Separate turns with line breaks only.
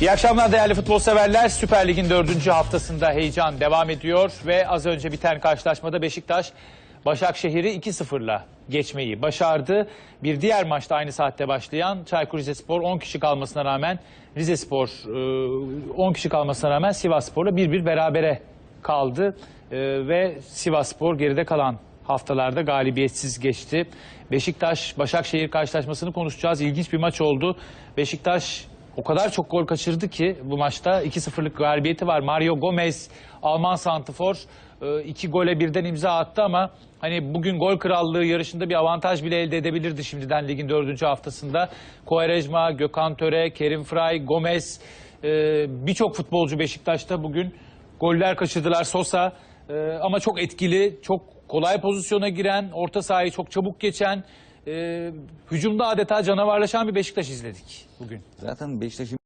İyi akşamlar değerli futbol severler. Süper Lig'in dördüncü haftasında heyecan devam ediyor ve az önce biten karşılaşmada Beşiktaş Başakşehir'i 2-0'la geçmeyi başardı. Bir diğer maçta aynı saatte başlayan Çaykur Rizespor 10 kişi kalmasına rağmen Rizespor e, 10 kişi kalmasına rağmen Sivasspor'la 1-1 berabere kaldı E, ve Sivasspor geride kalan haftalarda galibiyetsiz geçti. Beşiktaş Başakşehir karşılaşmasını konuşacağız. İlginç bir maç oldu. Beşiktaş o kadar çok gol kaçırdı ki bu maçta 2-0'lık galibiyeti var. Mario Gomez Alman santifor e, iki gole birden imza attı ama hani bugün gol krallığı yarışında bir avantaj bile elde edebilirdi şimdiden ligin dördüncü haftasında. Kovarejma, Gökhan Töre, Kerim Fray, Gomez e, birçok futbolcu Beşiktaş'ta bugün goller kaçırdılar. Sosa e, ama çok etkili, çok kolay pozisyona giren, orta sahayı çok çabuk geçen, e, hücumda adeta canavarlaşan bir Beşiktaş izledik bugün.
Zaten Beşiktaş'ın